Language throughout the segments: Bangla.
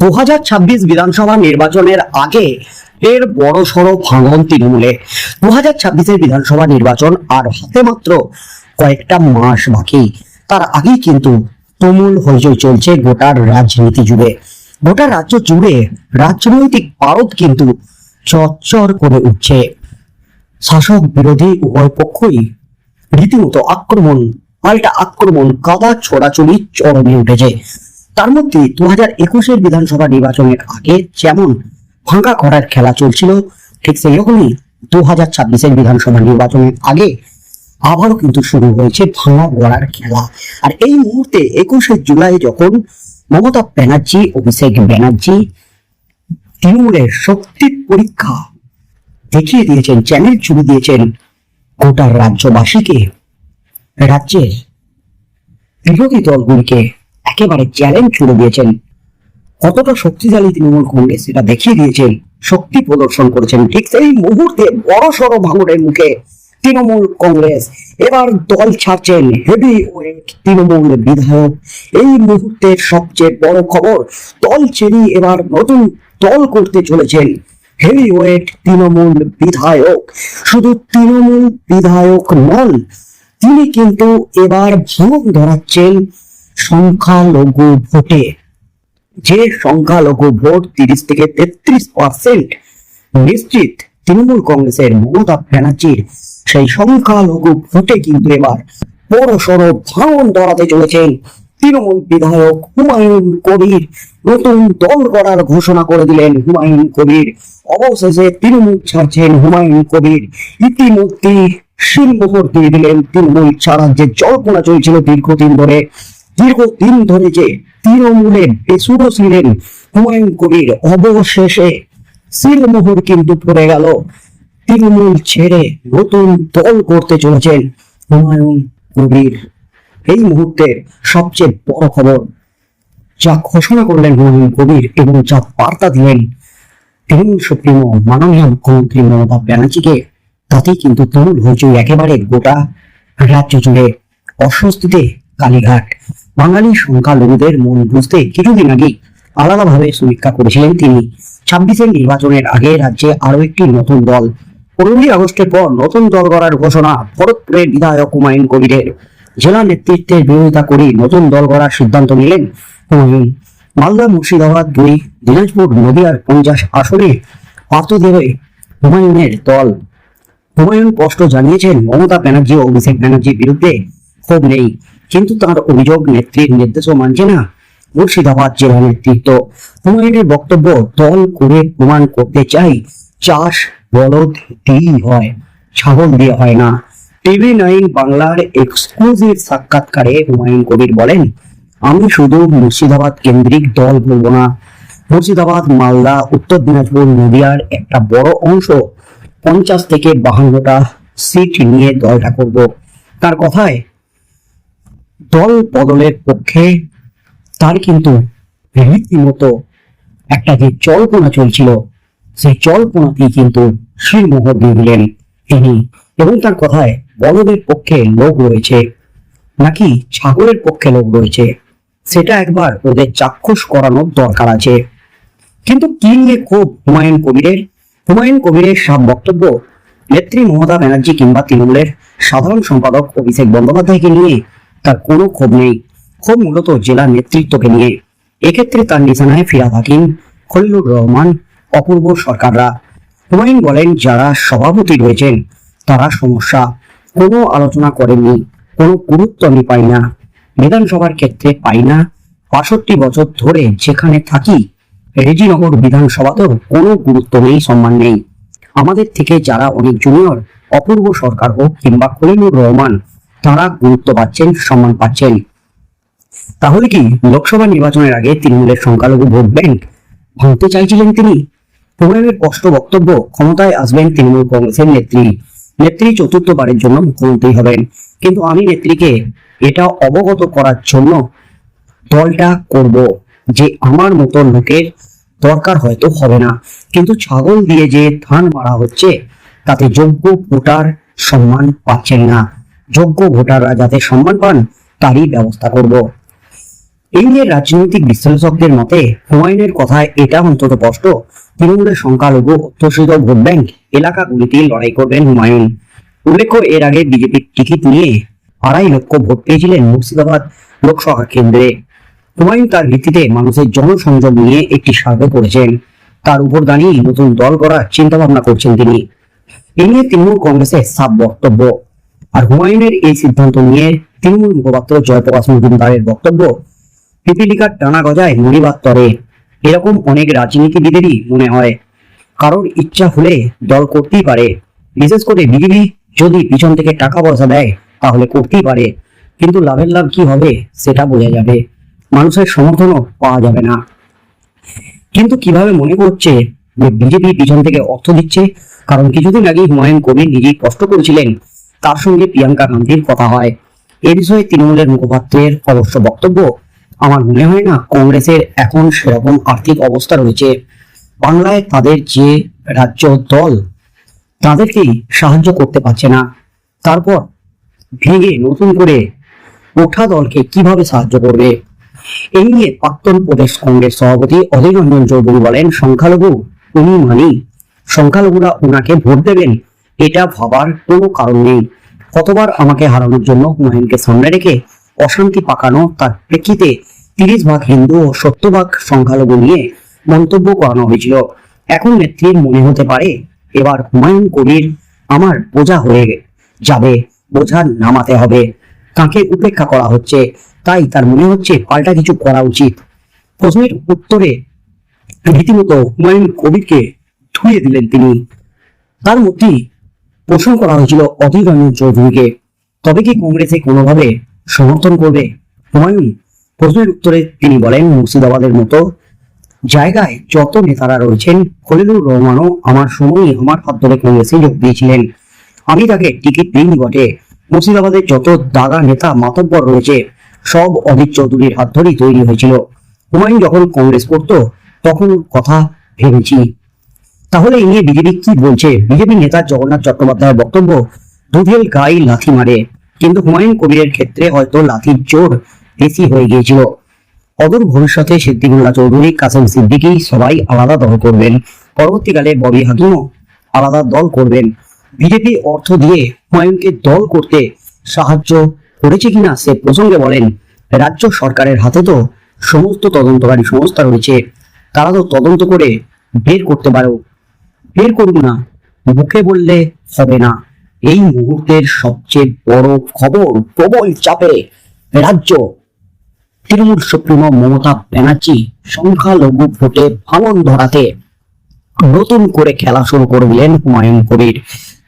দু হাজার ছাব্বিশ বিধানসভা নির্বাচনের আগে এর বড় সড়ো ভাঙন তৃণমূলে। দু হাজার ছাব্বিশের বিধানসভা নির্বাচন আর হাতে মাত্র কয়েকটা মাস বাকি। তার আগেই কিন্তু তুমুল হইচই চলছে গোটার রাজনীতি জুড়ে। গোটা রাজ্য জুড়ে রাজনৈতিক পারদ কিন্তু চচ্চর করে উঠছে। শাসক বিরোধী উভয় পক্ষই রীতিমতো আক্রমণ, পাল্টা আক্রমণ, কাদা ছোড়াছড়ি চরমে উঠেছে। তার মধ্যে দু হাজার একুশের বিধানসভা নির্বাচনের আগে যেমন ভাঙা করার খেলা চলছিল, ঠিক সেই রকমই দু হাজার ছাব্বিশের বিধানসভা নির্বাচনের আগে আবারও কিন্তু শুরু হয়েছে ভাঙা গড়ার খেলা। আর এই মুহূর্তে একুশে জুলাই যখন মমতা ব্যানার্জি, অভিষেক ব্যানার্জি তৃণমূলের শক্তির পরীক্ষা দেখিয়ে দিয়েছেন, চ্যানেল ছবি দিয়েছেন গোটা রাজ্যবাসীকে, রাজ্যের বিরোধী দলগুলিকে। একেবারে চ্যালেঞ্জ ছুড়ে দিয়েছেন। কতটা শক্তিশালী তৃণমূল কংগ্রেস এটা দেখিয়ে দিয়েছেন, শক্তি প্রদর্শন করেছেন। ঠিক সেই মুহূর্তে বড় সড় ভাঙনের মুখে তৃণমূল কংগ্রেস এবার দল ছাড়ছেন হেভি ওয়েট তৃণমূল বিধায়ক। এই মুহূর্তের সবচেয়ে বড় খবর, দল ছেড়ে এবার নতুন দল করতে চলেছেন হেভি ওয়েট তৃণমূল বিধায়ক। শুধু তৃণমূল বিধায়ক নন, তিনি কিন্তু এবার ভোগ ধরাচ্ছেন সংখ্যালঘু ভোটে। যে সংখ্যালঘু ভোট তিরিশ থেকে তেত্রিশ পার্সেন্ট নিশ্চিত তৃণমূল কংগ্রেসের মমতা ব্যানার্জির। সেই সংখ্যালঘু ভোটে কিন্তু এবার বড় সড় ভাঙন ধরাতে চলেছেন তৃণমূল বিধায়ক হুমায়ুন কবির। নতুন দল করার ঘোষণা করে দিলেন হুমায়ুন কবির। অবশেষে তৃণমূল ছাড়ছেন হুমায়ুন কবির। ইতিমধ্যে শিলমোহর দিয়ে দিলেন তৃণমূল ছাড়ার যে জল্পনা চলছিল দীর্ঘদিন ধরে দীর্ঘদিন ধরে যে তৃণমূলে বেসুরো ছিলেন হুমায়ুন কবির অবশেষে শিলমোহর কিন্তু পড়ে গেল। তৃণমূল ছেড়ে নতুন দল করতে চলেছেন হুমায়ুন কবির। এই মুহূর্তের সবচেয়ে বড় খবর, যা ঘোষণা করলেন হুমায়ুন কবির এবং যা বার্তা দিলেন তৃণমূল সুপ্রিমো, মাননীয় মুখ্যমন্ত্রী মমতা ব্যানার্জিকে, তাতেই কিন্তু তৃণমূল হইচই একেবারে গোটা রাজ্য জুড়ে অস্বস্তিতে কালীঘাট। বাঙালি সংখ্যালঘুদের মন বুঝতে কিছুদিন আগেই আলাদাভাবে সমীক্ষা করেছিলেন তিনি। ছাব্বিশের নির্বাচনের আগে রাজ্যে আরও একটি নতুন দল। পনেরোই আগস্টের পর নতুন দল গড়ার ঘোষণা ভরতপুরের বিধায়ক হুমায়ুন কবিরের। জেলা নেতৃত্বের বিরোধিতা করে নতুন দল গড়ার সিদ্ধান্ত নিলেন হুমায়ুন। মালদা মুর্শিদাবাদ দুই দিনাজপুর, নদিয়ার পঞ্চাশ আসনে পার্থ দেবে হুমায়ুনের দল। হুমায়ুন স্পষ্ট জানিয়েছেন, মমতা ব্যানার্জি ও অভিষেক ব্যানার্জির বিরুদ্ধে ক্ষোভ নেই। কিন্তু তার অভিযোগ নেত্রীর নির্দেশও মানছে না। মুর্শিদাবাদ জেলা নেতৃত্ব হুমায়ুনের বক্তব্য, দল করে প্রমাণ করতে চাই, চাষ বলদ দিয়েই হয়, ছাগল দিয়ে হয় না। টিভি নাইন বাংলার এক্সক্লুসিভ সাক্ষাৎকারে হুমায়ুন কবির বলেন, আমি শুধু মুর্শিদাবাদ কেন্দ্রিক দল বলব না। মুর্শিদাবাদ, মালদা, উত্তর দিনাজপুর, নদিয়ার একটা বড় অংশ পঞ্চাশ থেকে বাহান্নটা সিট নিয়ে দলটা করব। তার কথায় দল বদলের পক্ষে তার কিন্তু রীতিমতো একটা যে জল্পনা চলছিল, সেই জল্পনাতেই কিন্তু শ্রীমোহর দিয়ে দিলেন তিনি এবং তার কথায় বলদের পক্ষে লোক রয়েছে, নাকি ছাগলের পক্ষে লোক রয়েছে, সেটা একবার ওদের চাক্ষুষ করানোর দরকার আছে। কিন্তু কি নিয়ে ক্ষোভ হুমায়ুন কবিরের? হুমায়ুন কবিরের সব বক্তব্য নেত্রী মমতা ব্যানার্জি কিংবা তৃণমূলের সাধারণ সম্পাদক অভিষেক বন্দ্যোপাধ্যায়কে নিয়ে তার কোনো ক্ষোভ নেই। ক্ষোভ মূলত জেলা নেতৃত্বকে নিয়ে। এক্ষেত্রে তার নিশানায় ফিরাদ হাকিম খলিলুর রহমান, অপূর্ব সরকাররা। হুমায়ুন বলেন, যারা সভাপতি রয়েছেন, তারা সমস্যা। কোনো আলোচনা করেননি, কোনো গুরুত্ব আমি পাই না। বিধানসভার ক্ষেত্রে পাই না। বাষট্টি বছর ধরে যেখানে থাকি, রেজিনগর বিধানসভাতেও কোনো গুরুত্ব নেই, সম্মান নেই। আমাদের থেকে যারা অনেক জুনিয়র অপূর্ব সরকার হোক কিংবা খলিলুর রহমান তারা গুরুত্ব পাচ্ছেন, সম্মান পাচ্ছেন। তাহলে কি লোকসভা নির্বাচনের আগে তৃণমূলের সংখ্যালঘু ভোট ব্যাংক ভাঙতে চাইছিলেন তিনি? হুমায়ুনের স্পষ্ট বক্তব্য, ক্ষমতায় আসবেন তৃণমূল কংগ্রেসের নেত্রী। নেত্রী চতুর্থবারের জন্য মুখ্যমন্ত্রী হবেন। কিন্তু আমি নেত্রীকে এটা অবগত করার জন্য দলটা করব যে আমার মতো লোকের দরকার হয়তো হবে না। কিন্তু ছাগল দিয়ে যে ধান মারা হচ্ছে, তাতে যোগ্য ভোটার সম্মান পাচ্ছেন না। যোগ্য ভোটাররা যাতে সম্মান পান, তারই ব্যবস্থা করব। নিয়ে রাজনৈতিক বিশ্লেষকদের মতে, হুমায়ুনের কথায় এটা অন্তত স্পষ্ট, তৃণমূলের সংখ্যালঘু অধ্যুষিত ভোট ব্যাংক এলাকাগুলিতে লড়াই করবেন হুমায়ুন। উল্লেখ্য, এর আগে বিজেপির টিকিট নিয়ে আড়াই লক্ষ ভোট পেয়েছিলেন মুর্শিদাবাদ লোকসভা কেন্দ্রে। হুমায়ুন তার ভিত্তিতে মানুষের জনসংযোগ নিয়ে একটি সার্ভে করেছেন। তার উপর দাঁড়িয়ে নতুন দল করার চিন্তা ভাবনা করছেন তিনি। এ নিয়ে তৃণমূল কংগ্রেসের সাব বক্তব্য। আর হুমায়ুনের এই সিদ্ধান্ত নিয়ে তৃণমূল মুখপাত্র জয়প্রকাশ মজুমদারের বক্তব্য, পিপিলিকার টানা গজায় মরিবার তরে এরকম অনেক রাজনীতিবিদেরই মনে হয়। কারোর ইচ্ছা হলে দল করতেই পারে। বিশেষ করে বিজেপি যদি পিছন থেকে টাকা পয়সা দেয়, তাহলে করতেই পারে। কিন্তু লাভের লাভ কি হবে, সেটা বোঝা যাবে। মানুষের সমর্থনও পাওয়া যাবে না। কিন্তু কীভাবে মনে করছে যে বিজেপি পিছন থেকে অর্থ দিচ্ছে? কারণ কিছুদিন আগে হুমায়ুন কবির নিজেই কষ্ট করেছিলেন তার সঙ্গে প্রিয়াঙ্কা গান্ধীর কথা হয়। এ বিষয়ে তৃণমূলের মুখপাত্রের অবশ্য বক্তব্য, আমার মনে হয় না কংগ্রেসের এখন সেরকম আর্থিক অবস্থা রয়েছে। বাংলায় তাদের যে রাজ্য দল তাদেরকেই সাহায্য করতে পারছে না। তারপর ভেঙে নতুন করে ওঠা দলকে কীভাবে সাহায্য করবে? এই নিয়ে প্রাক্তন প্রদেশ কংগ্রেস সভাপতি অধীর রঞ্জন চৌধুরী বলেন, সংখ্যালঘু উনি মানি সংখ্যালঘুরা ওনাকে ভোট দেবেন এটা ভাবার কোনো কারণ নেই। কতবার আমাকে হারানোর জন্য হুমায়ুনকে সামনে রেখে অশান্তি পাকানো তার প্রেক্ষিতে তিরিশ ভাগ হিন্দু ও সত্তর ভাগ সংখ্যালঘু নিয়ে মন্তব্য করানো হয়েছিল। এখন নেত্রীর মনে হতে পারে, এবার হুমায়ুন কবির আমার বোঝা হয়ে যাবে বোঝা নামাতে হবে। তাকে উপেক্ষা করা হচ্ছে, তাই তার মনে হচ্ছে পাল্টা কিছু করা উচিত। প্রশ্নের উত্তরে রীতিমতো হুমায়ুন কবিরকে ধুয়ে দিলেন তিনি। তার মধ্যেই প্রশ্ন করা হয়েছিল অধীর রঞ্জন চৌধুরীকে। তবে কি কংগ্রেসে কোনোভাবে সমর্থন করবে? হুমায়ুন, প্রশ্নের উত্তরে তিনি বলেন, মুর্শিদাবাদের মতো জায়গায় যত নেতারা রয়েছেন, খলিলুর রহমানও আমার সময়ই আমার ধরে কংগ্রেসে যোগ দিয়েছিলেন। আমি তাকে টিকিট দিইনি বটে। মুর্শিদাবাদের যত দাগা নেতা মাতব্বর রয়েছে, সব অধীর চৌধুরীর হাত ধরেই তৈরি হয়েছিল। হুমায়ুন যখন কংগ্রেস করত, তখন কথা ভেবেছি। তাহলে এই নিয়ে বিজেপি কি বলছে? বিজেপি নেতা জগন্নাথ চট্টোপাধ্যায়ের বক্তব্য দুধেল গাই লাথি মারে। কিন্তু হুমায়ুন কবিরের ক্ষেত্রে হয়তো লাথির জোর বেশি হয়ে গিয়েছিল। অদূর ভবিষ্যতে সিদ্দিকুল্লাহ চৌধুরী, কাসেম সিদ্দিকী সবাই আলাদা দল করবেন। পরবর্তীকালে ববি হাকিমও আলাদা দল করবেন। বিজেপি অর্থ দিয়ে হুমায়ুনকে দল করতে সাহায্য করেছে কিনা সে প্রসঙ্গে বলেন, রাজ্য সরকারের হাতে তো সমস্ত তদন্তকারী সংস্থা রয়েছে। তারা তো তদন্ত করে বের করতে পারো। বের করুন না। মুখে বললে হবে না। এই মুহূর্তের সবচেয়ে বড় খবর প্রবল চাপে রাজ্য তৃণমূল সুপ্রিমো মমতা ব্যানার্জি সংখ্যালঘু ভোটে ভাঙন ধরাতে নতুন করে খেলা শুরু করলেন হুমায়ুন কবির।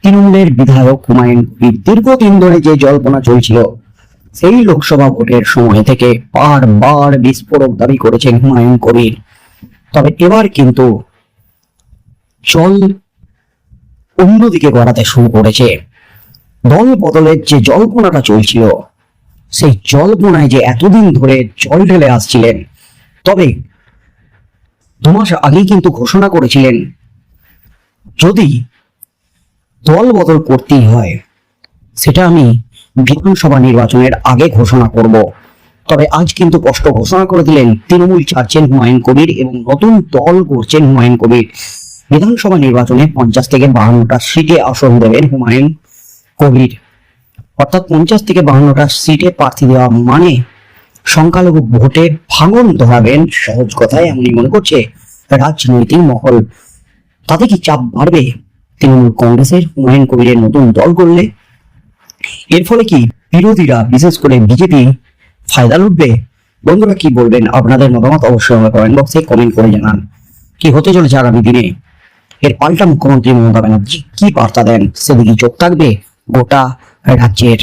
তৃণমূলের বিধায়ক হুমায়ুন কবির দীর্ঘদিন ধরে যে জল্পনা চলছিল, সেই লোকসভা ভোটের সময় থেকে বারবার বিস্ফোরক দাবি করেছেন হুমায়ুন কবির। তবে এবার কিন্তু জল অন্যদিকে গড়াতে শুরু করেছে। দল বদলের যে জল্পনাটা চলছিল, সেই জল্পনায় যে এতদিন ধরে জল ঢেলে আসছিলেন, তবে দু মাস আগেই কিন্তু ঘোষণা করেছিলেন, যদি দল বদল করতেই হয়, সেটা আমি বিধানসভা নির্বাচনের আগে ঘোষণা করব। তবে আজ কিন্তু স্পষ্ট ঘোষণা করে দিলেন তৃণমূল ছাড়ছেন হুমায়ুন কবির এবং নতুন দল করছেন হুমায়ুন কবির। বিধানসভা নির্বাচনে পঞ্চাশ থেকে বাহান্নটা সিটে আসন দেবেন হুমায়ুন কবির। অর্থাৎ পঞ্চাশ থেকে বাহান্নটা সিটে প্রার্থী দেওয়া মানে সংখ্যালঘু ভোটে ভাঙন ধরাবেন সহজ কথায় এমনই মনে করছে রাজনৈতিক মহল। তাতে কি চাপ বাড়বে? তৃণমূল কংগ্রেসের হুমায়ুন কবিরের নতুন দল করলে এর ফলে কি বিরোধীরা বিশেষ করে বিজেপি ফায়দা লুটবে? বন্ধুরা, কি বলবেন? আপনাদের মতামত অবশ্যই আমার কমেন্ট বক্সে কমেন্ট করে জানান। কি হতে চলেছে আগামী দিনে? এর পাল্টা মুখ্যমন্ত্রী মমতা ব্যানার্জি কি বার্তা দেন? সেদিকে চোখ থাকবে গোটা রাজ্যের